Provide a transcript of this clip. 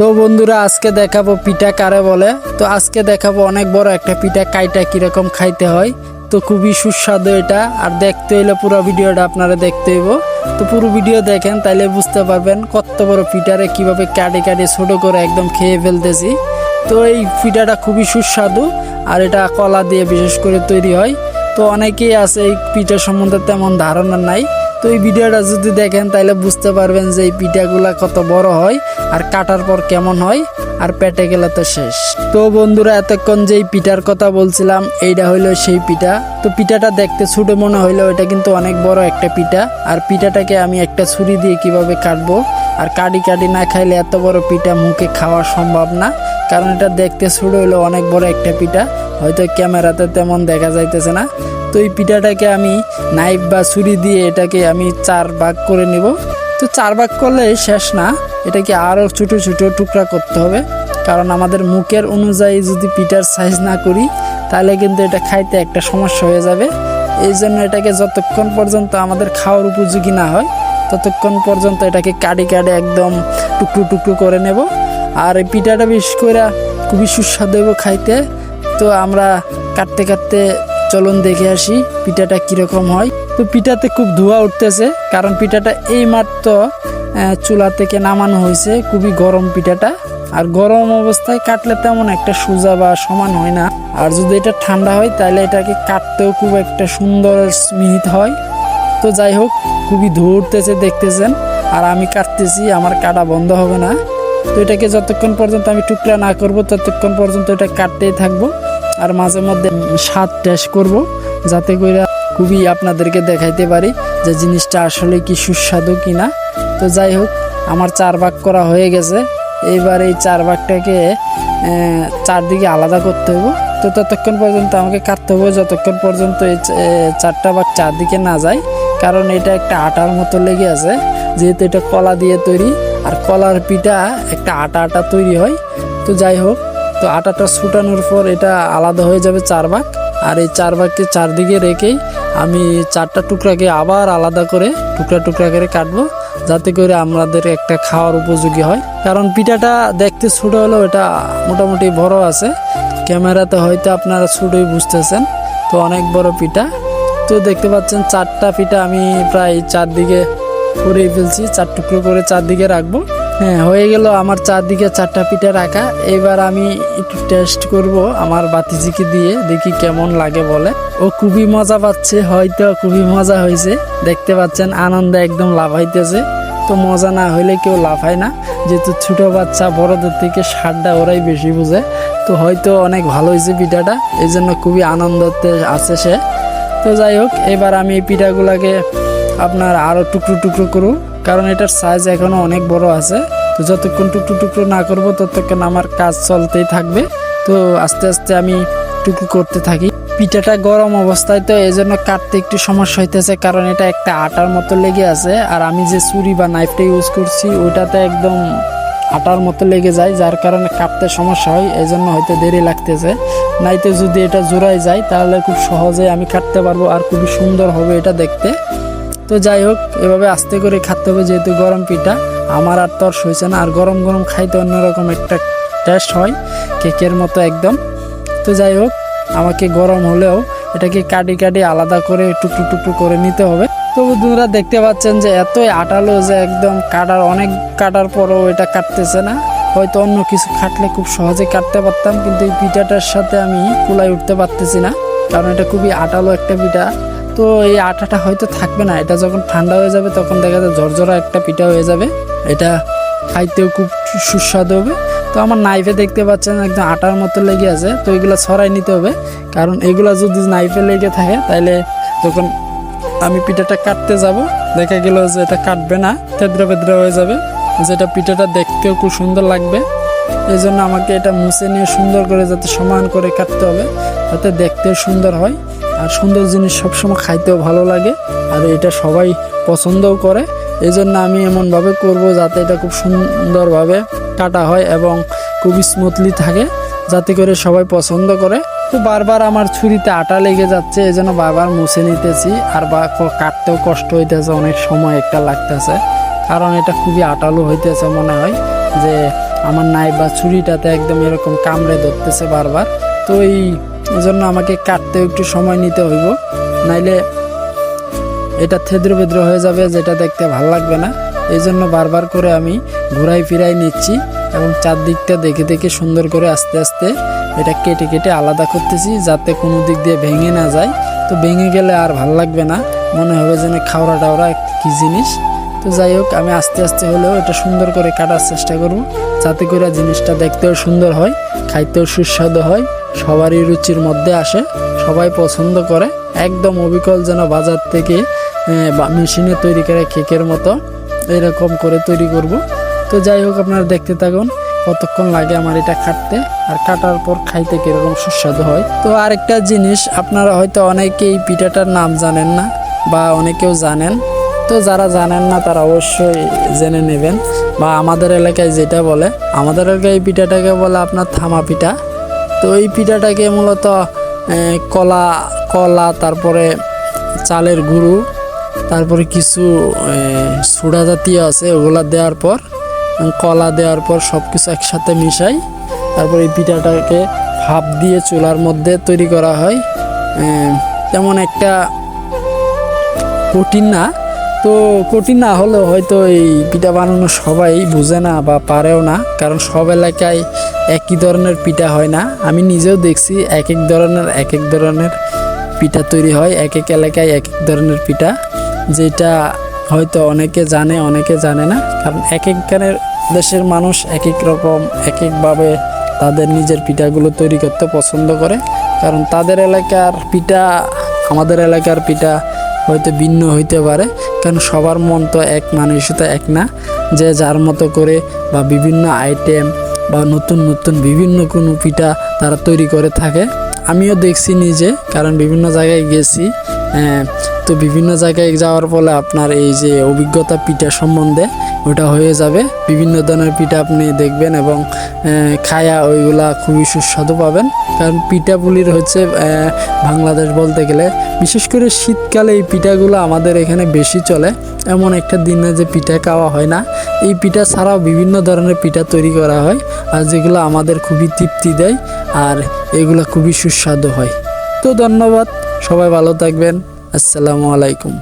তো বন্ধুরা, আজকে দেখাবো পিঠা কারে বলে। তো আজকে দেখাবো অনেক বড় একটা পিঠা, কাইটা কীরকম খাইতে হয়। তো খুবই সুস্বাদু এটা, আর দেখতে হইলে পুরো ভিডিওটা আপনারা দেখতে হইব। তো পুরো ভিডিও দেখেন, তাইলে বুঝতে পারবেন কত বড় পিঠারে কীভাবে কাটে কাটে ছোটো করে একদম খেয়ে ফেলতেছি। তো এই পিঠাটা খুবই সুস্বাদু, আর এটা কলা দিয়ে বিশেষ করে তৈরি হয়। তো অনেকেই আছে এই পিঠা সম্বন্ধে তেমন ধারণা নাই। তো এই ভিডিওটা যদি দেখেন তাহলে বুঝতে পারবেন যে এই পিঠাগুলা কত বড় হয় আর কাটার পর কেমন হয় আর পেটে গেলে তো শেষ। তো বন্ধুরা, এতক্ষণ যেই পিঠার কথা বলছিলাম, এইটা হইল সেই পিঠা। তো পিঠাটা দেখতে ছোট মনে হইল এটা কিন্তু অনেক বড় একটা পিঠা। আর পিঠাটাকে আমি একটা ছুরি দিয়ে কীভাবে কাটবো? আর কাটি কাটি না খাইলে এত বড় পিঠা মুখে খাওয়া সম্ভব না। কারণ এটা দেখতে ছোট হইল অনেক বড় একটা পিঠা। হয়তো ক্যামেরাতে তেমন দেখা যাইতেছে না। তো এই পিঠাটাকে আমি নাইফ বা ছুরি দিয়ে এটাকে আমি চার ভাগ করে নেব। তো চার ভাগ করলে শেষ না, এটাকে আরও ছোটো ছোটো টুকরা করতে হবে। কারণ আমাদের মুখের অনুযায়ী যদি পিঠার সাইজ না করি, তাহলে কিন্তু এটা খাইতে একটা সমস্যা হয়ে যাবে। এই জন্য এটাকে যতক্ষণ পর্যন্ত আমাদের খাওয়ার উপযোগী না হয়, ততক্ষণ পর্যন্ত এটাকে কাটি কাটে একদম টুকরো টুকরো করে নেব। আর এই পিঠাটা বিশেষ করে খুবই সুস্বাদু খাইতে। তো আমরা কাটতে কাটতে চলুন দেখে আসি পিঠাটা কীরকম হয়। তো পিঠাতে খুব ধোঁয়া উঠতেছে, কারণ পিঠাটা এই মাত্র চুলা থেকে নামানো হয়েছে, খুবই গরম পিঠাটা। আর গরম অবস্থায় কাটলে তেমন একটা সোজা বা সমান হয় না। আর যদি এটা ঠান্ডা হয়, তাহলে এটাকে কাটতেও খুব একটা সুন্দর স্মিহিত হয়। তো যাই হোক, খুবই ধোয়া উঠতেছে দেখতেছেন। আর আমি কাটতেছি, আমার কাটা বন্ধ হবে না। তো এটাকে যতক্ষণ পর্যন্ত আমি টুকরা না করব, ততক্ষণ পর্যন্ত এটা কাটতেই থাকব। আর মাঝে মধ্যে স্বাদ টেস্ট করব, যাতে করে খুবই আপনাদেরকে দেখাইতে পারি যে জিনিসটা আসলে কি সুস্বাদু কি না তো যাই হোক, আমার চার ভাগ করা হয়ে গেছে। এইবার এই চার ভাগটাকে চারদিকে আলাদা করতে হবে। তো ততক্ষণ পর্যন্ত আমাকে কাটতে হবে, যতক্ষণ পর্যন্ত এই চারটা ভাগ চারদিকে না যায়, কারণ এটা একটা আটার মতো লেগে আছে। যেহেতু এটা কলা দিয়ে তৈরি, আর কলার পিঠা একটা আটা আটা তৈরি হয়। তো যাই হোক তো আটাটা ছুটানোর পর এটা আলাদা হয়ে যাবে চার ভাগ। আর এই চার ভাগকে চারদিকে রেখেই আমি চারটা টুকরাকে আবার আলাদা করে টুকরা টুকরা করে কাটবো, যাতে করে আমাদের একটা খাওয়ার উপযোগী হয়। কারণ পিঠাটা দেখতে ছোট হলেও এটা মোটামুটি বড় আছে। ক্যামেরাতে হয়তো আপনারা ছোটই বুঝতেছেন। তো অনেক বড় পিঠা। তো দেখতে পাচ্ছেন চারটা পিঠা আমি প্রায় চারদিকে করে ফেলছি। চার টুকরো করে চারদিকে রাখব। হ্যাঁ হয়ে গেল আমার চারদিকে চারটা পিঠা রাখা। এবার আমি একটু টেস্ট করব আমার বাতিজিকে দিয়ে, দেখি কেমন লাগে বলে। ও খুবই মজা পাচ্ছে, হয়তো খুবই মজা হয়েছে। দেখতে পাচ্ছেন, আনন্দে একদম লাফাইতেছে তো মজা না হইলে কেউ লাফায় না। যেহেতু ছোটো বাচ্চা, বড়দের থেকে সারটা ওরাই বেশি বুঝে। তো হয়তো অনেক ভালো হয়েছে পিঠাটা এই জন্য খুবই আনন্দতে আছে সে। তো যাই হোক, এবার আমি এই পিঠাগুলাকে আপনার আরও টুকরো টুকরো করব। কারণ এটার সাইজ এখনও অনেক বড় আছে। তো যতক্ষণ টুকরো টুকরো না করব, ততক্ষণ আমার কাজ চলতেই থাকবে। তো আস্তে আস্তে আমি টুকরো করতে থাকি। পিঠাটা গরম অবস্থায়, তো এই জন্য কাটতে একটু সমস্যা হইতেছে, কারণ এটা একটা আটার মতো লেগে আছে। আর আমি যে ছুরি বা নাইফটা ইউজ করছি, ওইটাতে একদম আটার মতো লেগে যায়, যার কারণে কাটতে সমস্যা হয়। এই জন্য হয়তো দেরি লাগতেছে। নাইতে যদি এটা জোড়ায় যায়, তাহলে খুব সহজে আমি কাটতে পারব, আর খুবই সুন্দর হবে এটা দেখতে। তো যাই হোক, এভাবে আস্তে করে খাতে হবে, যেহেতু গরম পিঠা। আমার আর তর্স হয়েছে না, আর গরম গরম খাইতে অন্যরকম একটা টেস্ট হয়, কেকের মতো একদম। তো যাই হোক, আমাকে গরম হলেও এটাকে কাটি কাটি আলাদা করে টুকটু টুকটু করে নিতে হবে। তো বন্ধুরা, দেখতে পাচ্ছেন যে এতই আটালো যে একদম কাটার, অনেক কাটার পরও এটা কাটতেছে না। হয়তো অন্য কিছু খাটলে খুব সহজে কাটতে পারতাম, কিন্তু এই পিঠাটার সাথে আমি কুলাই উঠতে পারতেছি না, কারণ এটা খুবই আটালো একটা পিঠা। তো এই আটাটা হয়তো থাকবে না। এটা যখন ঠান্ডা হয়ে যাবে, তখন দেখা যায় ঝরঝরা একটা পিঠা হয়ে যাবে। এটা খাইতেও খুব সুস্বাদু হবে। তো আমার নাইফে দেখতে পাচ্ছেন একদম আটার মতো লেগে আছে। তো এগুলো ছড়াই নিতে হবে। কারণ এগুলা যদি নাইফে লেগে থাকে তাহলে যখন আমি পিঠাটা কাটতে যাব, দেখা গেল যে এটা কাটবে না তেদ্রা বেদ্রা হয়ে যাবে। যেটা পিঠাটা দেখতেও খুব সুন্দর লাগবে। এই জন্য আমাকে এটা মুছে নিয়ে সুন্দর করে যাতে সমান করে কাটতে হবে, যাতে দেখতেও সুন্দর হয়। আর সুন্দর জিনিস সবসময় খাইতেও ভালো লাগে আর এটা সবাই পছন্দও করে। এই জন্য আমি এমনভাবে করব যাতে এটা খুব সুন্দরভাবে কাটা হয় এবং খুব স্মুথলি থাকে, যাতে করে সবাই পছন্দ করে। তো বারবার আমার ছুরিতে আটা লেগে যাচ্ছে এই জন্য বারবার মুছে নিতেছি আর বা কাটতেও কষ্ট হইতেছে, অনেক সময় একটা লাগতেছে। কারণ এটা খুবই আটালো হইতেছে মনে হয় যে আমার নাই বা ছুরিটাতে একদম এরকম কামড়ে ধরতেছে বারবার। তো এই জন্য আমাকে কাটতে একটু সময় নিতে হইব। নাইলে এটা থেদ্র বেদ্র হয়ে যাবে, যেটা দেখতে ভালো লাগবে না। এই জন্য বারবার করে আমি ঘুরাই ফিরাই নিচ্ছি এবং চারদিকটা দেখে দেখে সুন্দর করে আস্তে আস্তে এটা কেটে কেটে আলাদা করতেছি, যাতে কোনো দিক দিয়ে ভেঙে না যায়। তো ভেঙে গেলে আর ভালো লাগবে না, মনে হবে যেন খাওড়া টাওড়া কী জিনিস। তো যাই হোক, আমি আস্তে আস্তে হলেও এটা সুন্দর করে কাটার চেষ্টা করব, যাতে করে জিনিসটা দেখতেও সুন্দর হয়, খাইতেও সুস্বাদু হয়। সবারই রুচির মধ্যে আসে, সবাই পছন্দ করে। একদম অবিকল যেন বাজার থেকে মেশিনে তৈরি করে কেকের মতো এরকম করে তৈরি করব। তো যাই হোক, আপনারা দেখতে থাকুন কতক্ষণ লাগে আমার এটা কাটতে, আর কাটার পর খাইতে কীরকম সুস্বাদু হয়। তো আরেকটা জিনিস, আপনারা হয়তো অনেকে এই পিঠাটার নাম জানেন না, বা অনেকেও জানেন। তো যারা জানেন না, তারা অবশ্যই জেনে নেবেন। বা আমাদের এলাকায় যেটা বলে, আমাদের এলাকায় এই পিঠাটাকে বলে আপনার থামা পিঠা। তো এই পিঠাটাকে মূলত কলা কলা, তারপরে চালের গুঁড়ো, তারপরে কিছু সুডা জাতীয় আছে, ওগুলা দেওয়ার পর, কলা দেওয়ার পর সব কিছু একসাথে মিশাই, তারপর এই পিঠাটাকে ভাপ দিয়ে চুলার মধ্যে তৈরি করা হয়। তেমন একটা কঠিন না। তো কঠিন না হলেও হয়তো এই পিঠা বানানো সবাই বুঝে না বা পারেও না, কারণ সব এলাকায় একই ধরনের পিঠা হয় না। আমি নিজেও দেখছি এক এক ধরনের এক এক ধরনের পিঠা তৈরি হয় এক এক এলাকায় এক এক ধরনের পিঠা, যেটা হয়তো অনেকে জানে অনেকে জানে না। কারণ এক একখানের দেশের মানুষ এক এক রকম এক একভাবে তাদের নিজের পিঠাগুলো তৈরি করতে পছন্দ করে। কারণ তাদের এলাকার পিঠা, আমাদের এলাকার পিঠা হয়তো ভিন্ন হইতে পারে। কারণ সবার মন তো এক মানসিকতা এক না। যে যার মতো করে বা বিভিন্ন আইটেম বা নতুন নতুন বিভিন্ন কোনো পিঠা তারা তৈরি করে থাকে। আমিও দেখছি নিজে কারণ বিভিন্ন জায়গায় গেছি। আহ, তো বিভিন্ন জায়গায় যাওয়ার ফলে আপনার এই যে অভিজ্ঞতা পিঠা সম্বন্ধে ওটা হয়ে যাবে। বিভিন্ন ধরনের পিঠা আপনি দেখবেন এবং খায়া ওইগুলা খুবই সুস্বাদু পাবেন। কারণ পিঠাপুলির হচ্ছে বাংলাদেশ বলতে গেলে বিশেষ করে শীতকালে এই পিঠাগুলো আমাদের এখানে বেশি চলে। এমন একটা দিনে যে পিঠা খাওয়া হয় না, এই পিঠা ছাড়াও বিভিন্ন ধরনের পিঠা তৈরি করা হয় আর যেগুলো আমাদের খুবই তৃপ্তি দেয় আর এগুলো খুবই সুস্বাদু হয়। তো ধন্যবাদ, সবাই ভালো থাকবেন। আসসালামু আলাইকুম।